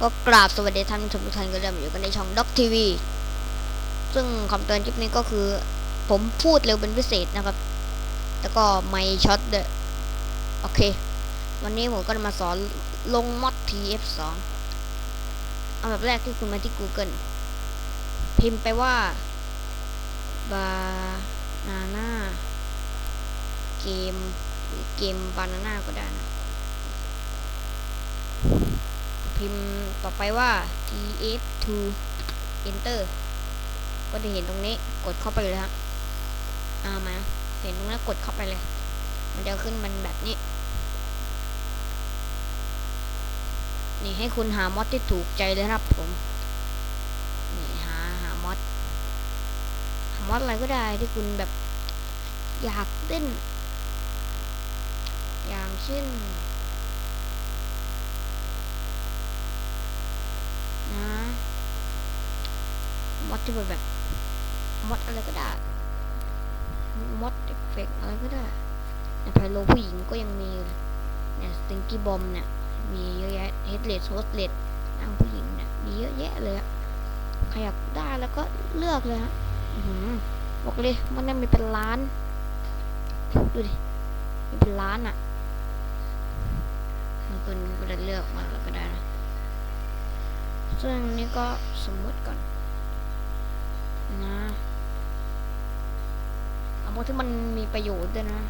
ก็กราบสวัสดีท่านผู้ชมทุกท่านก็เริ่มอยู่กันในช่องด็อกทีวีซึ่งคำเตือนคลิปนี้ก็คือ ผมพูดเร็วเป็นพิเศษนะครับ แล้วก็ไม่ช็อตเด้อโอเค วันนี้ผมก็จะมาสอนลงมอด TF2 เอาแบบแรกที่คุณมาที่ Google พิมพ์ไปว่าบานาน่าเกมหรือเกมบานาน่าก็ได้นะ พิมพ์ต่อไปว่า tf2 enter ก็จะเห็นตรงนี้กดเข้าไปเลยฮะอ่ามา เห็นตรงนั้นกดเข้าไปเลย มันจะขึ้นมันแบบนี้ นี่ให้คุณหามอดที่ถูกใจเลยครับผม นี่หาหามอดหามอดอะไรก็ได้ที่คุณแบบอยากเล่น อย่างเช่น มดที่เป็นแบบมดอะไรก็ได้มดเอฟเฟกต์อะไรก็ได้ในไพโลผู้หญิงก็ยังมีเนี่ยสติงกี้บอมเนี่ยมีเยอะแยะเฮดเลดโฮสเลดนางผู้หญิงเนี่ยมีเยอะแยะเลยอะใครอยากได้แล้วก็เลือกเลยฮะบอกเลยมันเนี่ยมีเป็นล้าน ดูดิมีเป็นล้านอะคุณก็จะเลือกมาแล้วก็ได้นะ ซึ่งนี่ก็สมมุติก่อน นะเอาโมดที่มันมีประโยชน์ด้วยนะ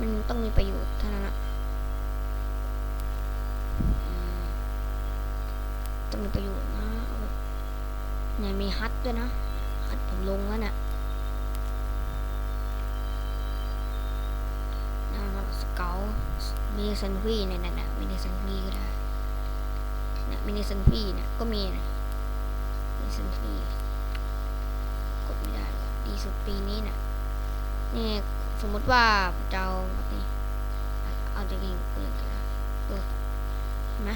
มันต้องมีประโยชน์เท่านั้นนะต้องมีประโยชน์นะเนี่ยมีฮัทด้วยนะฮัทผมลงแล้วเนะี่ยนะครับสเกลมีเซนฟีเนี่ยเนี่ยเนี่ยมินิเซนฟรีก็ได้เนี่ยมินิเซนฟรีเนี่ยก็มีนะ มินิเซนฟรีกดไม่ได้เลยดีสุดปีนี้เนี่ยนี่สมมติว่าเอาแบบนี้อะเอาจริงๆกูเลยก็ได้เออนไหม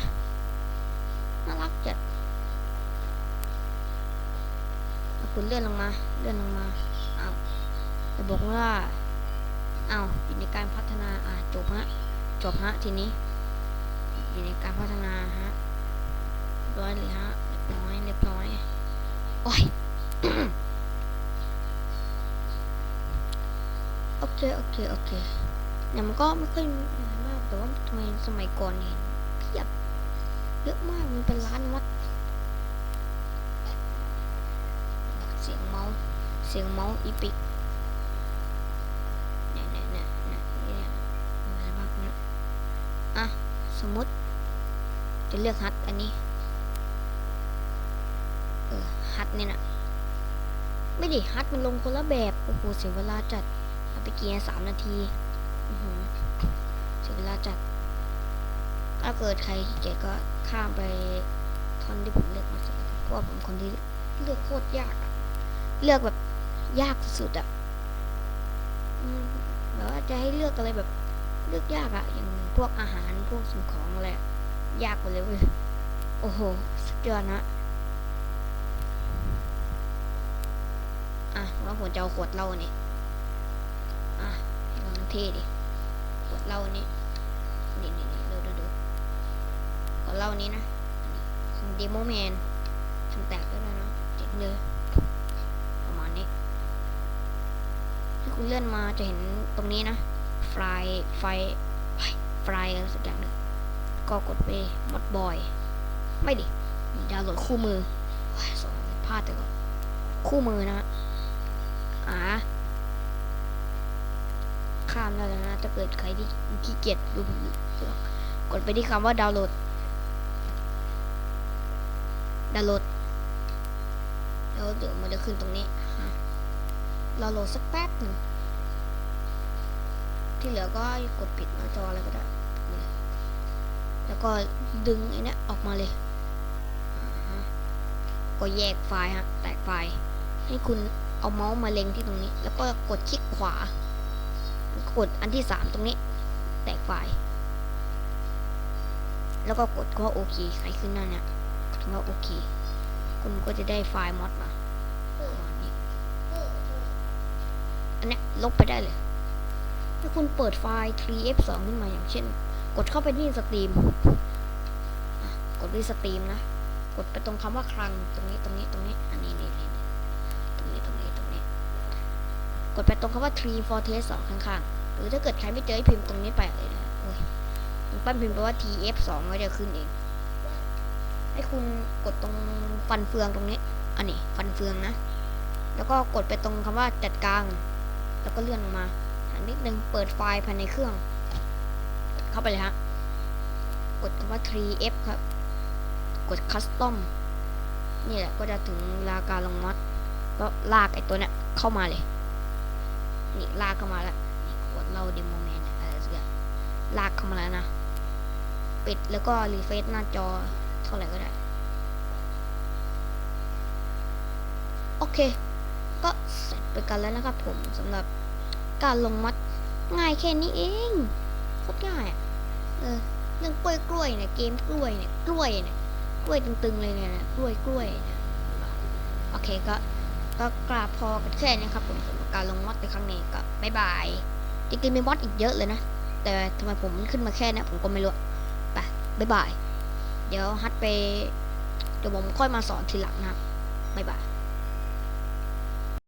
น่ารักจัดคุณเลื่อนลงมา เลื่อนลงมา เอาจะบอกว่า เอาอยู่ในการพัฒนา อะจบฮะ จบฮะ ทีนี้ อยู่ในการพัฒนาฮะร้อยเลยฮะ เรียบร้อย เรียบร้อย โอ้ยโอเค โอเค โอเคเนี่ยมันก็ไม่ค่อยมีอะไรมาก แต่ว่าทำไมสมัยก่อนเนี่ยเพียบเยอะมาก มันเป็นล้านวัด เสียงเมาส์เสียงเมาส์อีปิกเนี่ยเนี่ยเนี่ยเนี่ยเนี่ยอะไรบ้างเนี่ยอะ สมมติ จะเลือกฮัทอันนี้ ฮัทนี่ยนะไม่ดิฮัทมันลงคนละแบบ โอ้โหเสียเวลาจัดเอาไปกี่สามนาทีเสียเวลาจัด ถ้าเกิดใครขี้เกียจก็ข้ามไปท่อนที่ผมเลือกมาสักเพราะว่าผมคนที่เลือกโคตรยากอะเลือกแบบยากสุดอะแบบว่าจะให้เลือกอะไรแบบ เลือกยากอะอย่างพวกอาหารพวกสิ่งของอะไรยากกว่าเลยเว้ยโอ้โหสุดยอดนะ ว่าผมจะเอาขวดเหล้านี่อะให้มันเท่ดิขวดเหล้านี่นี่นี่นี่ดูดูดูขวดเหล้านี้นะเดโมแมนทำแตกด้วยนะเนะเจ๋งเลยประมาณนี้ถ้าคุณเลื่อนมาจะเห็นตรงนี้นะไฟไฟไฟอะไรสักอย่างหนึ่งก็กดไปมดบอย ไม่ดิดาวน์โหลดคู่มือโอ้ยสองพลาดแต่ก่อนคู่มือนะ อ่าข้ามแล้วนะถ้าเกิดใครที่ขี้เกียจดูกดไปที่คำว่าดาวน์โหลด ดาวน์โหลด แล้วเดี๋ยวมันจะขึ้นตรงนี้เราโหลดสักแป๊บหนึ่งที่เหลือก็กดปิดหน้าจออะไรก็ได้ แล้วก็ดึงไอ้นี้ออกมาเลย ก็แยกไฟล์ฮะ แตกไฟล์ให้คุณ เอาเมาส์มาเล็งที่ตรงนี้ แล้วก็กดคลิกขวา กดอันที่สามตรงนี้ แตกไฟล์แล้วก็กดว่าโอเคใครขึ้นหน้าเนี่ยกดว่าโอเค คุณก็จะได้ไฟล์มอดมาประมาณนี้อันนี้ลบไปได้เลย ถ้าคุณเปิดไฟล์ 3f2 ขึ้นมาอย่างเช่น กดเข้าไปที่สตรีมกดที่สตรีมนะ กดไปตรงคำว่าคลังตรงนี้ตรงนี้ตรงนี้ อันนี้นี่ กดไปตรงคำว่า tree for test สองข้างๆ หรือถ้าเกิดใครไม่เจอให้พิมพ์ตรงนี้ไปเลยนะโอ้ยตรงปั้นพิมพ์ไปว่า tf สองก็จะขึ้นเอง ให้คุณกดตรงฟันเฟืองตรงนี้ อันนี้ฟันเฟืองนะ แล้วก็กดไปตรงคำว่าจัดกลาง แล้วก็เลื่อนลงมาหันนิดนึง เปิดไฟล์ภายในเครื่อง เข้าไปเลยฮะ กดคำว่า 3f ครับ กด custom นี่แหละก็จะถึงเวลาการลงมัดก็ลากไอ้ตัวเนี้ยเข้ามาเลย นี่ลากเข้ามาแล้วนี่กดเล่า demo man เนี่ยอะไรสักอย่างลากเข้ามาแล้วนะปิดแล้วก็รีเฟซหน้าจอเท่าไหร่ก็ได้ โอเค ก็เสร็จไปกันแล้วนะครับผมสำหรับการลงมัดง่ายแค่นี้เองโคตรง่ายอะเออเรื่องกล้วยกล้วยเนี่ยเกมกล้วยเนี่ยกล้วยเนี่ยกล้วยตึงๆเลยเนี่ยนะกล้วยกล้วยเนี่ยโอเคก็ ก็กราบพอกันแค่นี้ครับผมสำหรับการลงมัดในครั้งนี้ก็บายบาย จริงๆมีมอดอีกเยอะเลยนะ แต่ทำไมผมขึ้นมาแค่นี้ผมก็ไม่รู้ไปบายบาย เดี๋ยวฮัทไป เดี๋ยวผมค่อยมาสอนทีหลังนะครับบายบาย